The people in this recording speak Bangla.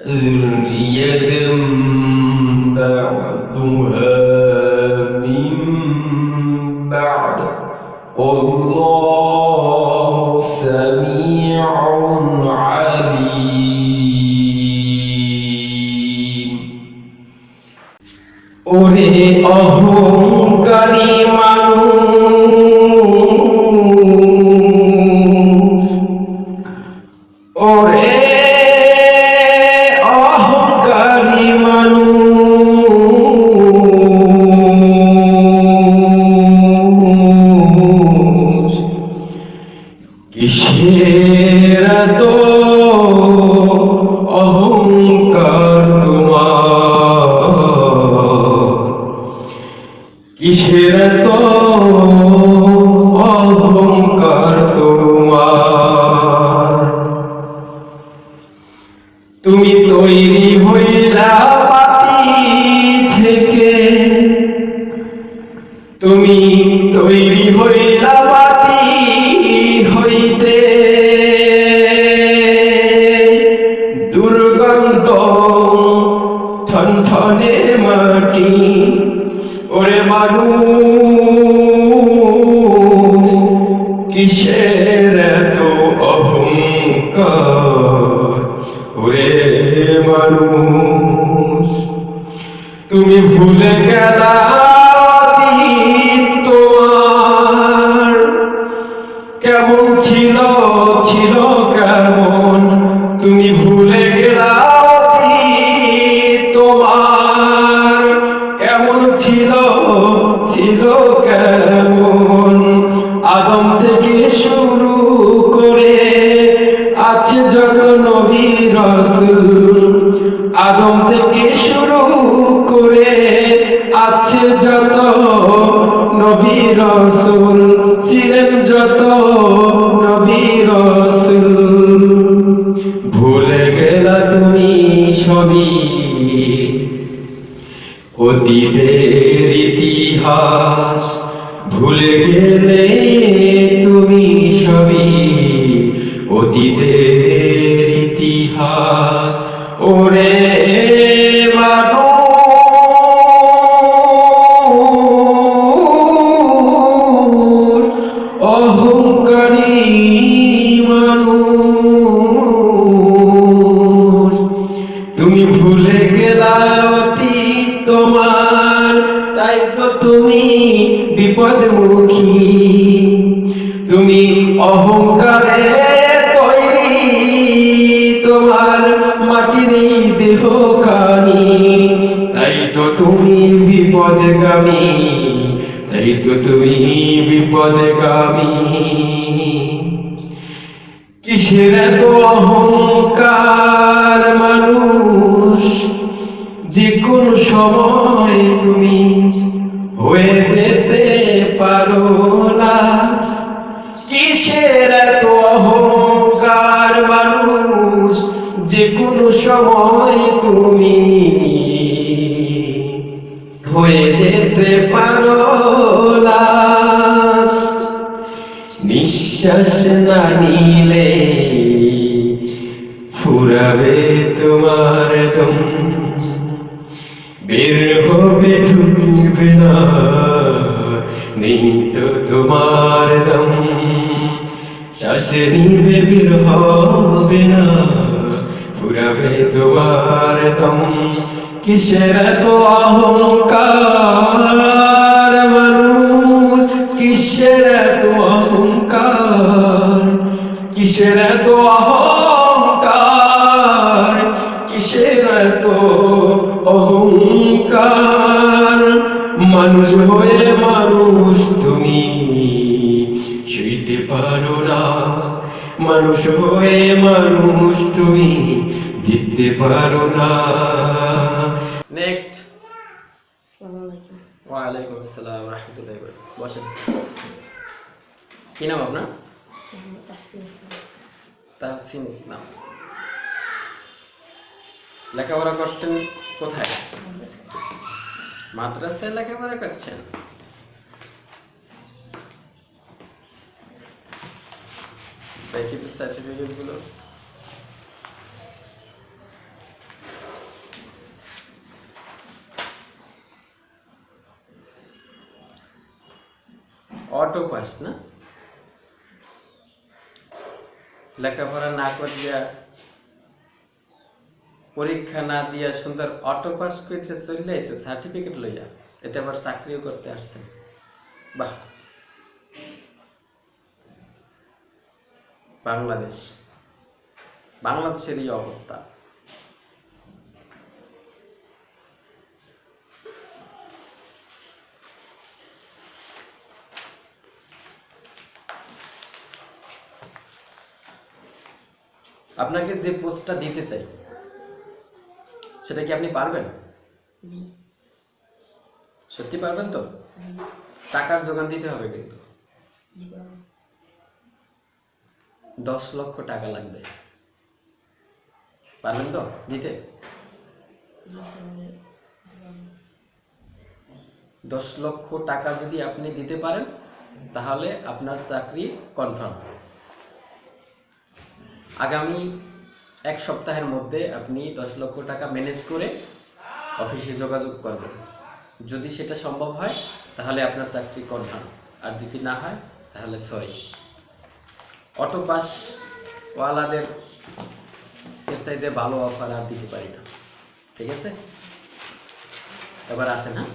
ذرية بعضها من بعد والله سميع عليم ওরে অহংকারী মানুষ কিসের তো অহংকার তোমার? তুমি তৈরি হইলা পাতি থেকে, তুমি তৈরি হইলা পাতি হইতে, দুর্গন্ধ ঠনঠনে মাটি ওরে মানুষ কিসের এত অহংকার? ওরে মানুষ তুমি ভুলে গেলা ছিল ছিল কেমন? আদম থেকে শুরু করে আছে যত নবী রসুল, আদম থেকে শুরু করে আছে যত নবী রসুল, ছিলেন যত নবী রসুল। ভুলে গেলা তুমি সবই অতীতের ইতিহাস ভুলে গেলে তুমি সবই। অতীতের ইতিহাস ওরে বিপদমুখী তুমি অহংকারে তৈরি, তোমার মাটির দেহ খানি তাই তো তুমি বিপদগামী, তাই তো তুমি বিপদগামী। কিসের এত অহংকার মানুষ? যে কোন সময় তুমি হয়ে নিঃশ্বাস না নিলে ফুরাবে তোমার দম। বের হবে ঢুকবে না নেই তো তোমার দম। শ্বাস নিবে বের হবে না ফুরাবে তোমার দম। কিসের তো অহংকার? কিসের তো অহংকার? কিসের তো অহংকার? মানুষ হয়ে মানুষ তুমি শুইতে পারো না। মানুষ হয়ে মানুষ তুমি দিতে পারো না। নেক্সট ওয়ালাইকুম আসসালাম রহমতুল্লাহ বসেন। কি নাম আপনার? তাহসিন ইসলাম। লেখাপড়া করছেন কোথায়? মাদ্রাসায় লেখাপড়া করছেন? দেখি তো সার্টিফিকেটগুলো অটো পাস না? লেখাপড়া না করিয়া পরীক্ষা না দিয়া সুন্দর অটো পাস করতে চলে আইছে সার্টিফিকেট লইয়া, এতে আবার চাকরিও করতে আসছে বাহ! বাংলাদেশ বাংলাদেশের এই অবস্থা। আপনাকে যে পোস্টটা দিতে চাই সেটা কি আপনি পারবেন? সত্যি পারবেন তো? টাকার যোগান দিতে হবে কিন্তু। দশ লক্ষ টাকা লাগবে। পারবেন তো দিতে। দশ লক্ষ টাকা যদি আপনি দিতে পারেন তাহলে আপনার চাকরি কনফার্ম। আগামী এক সপ্তাহের মধ্যে আপনি দশ লক্ষ টাকা ম্যানেজ করে অফিসে যোগাযোগ করবেন। যদি সেটা সম্ভব হয়, তাহলে আপনার চাকরি কনফার্ম আর যদি না হয়, তাহলে সরি। অটো পাস ওয়ালাদের চাইতে ভালো অফার আর দিতে পারি না। ঠিক আছে? এবার আসেন হ্যাঁ?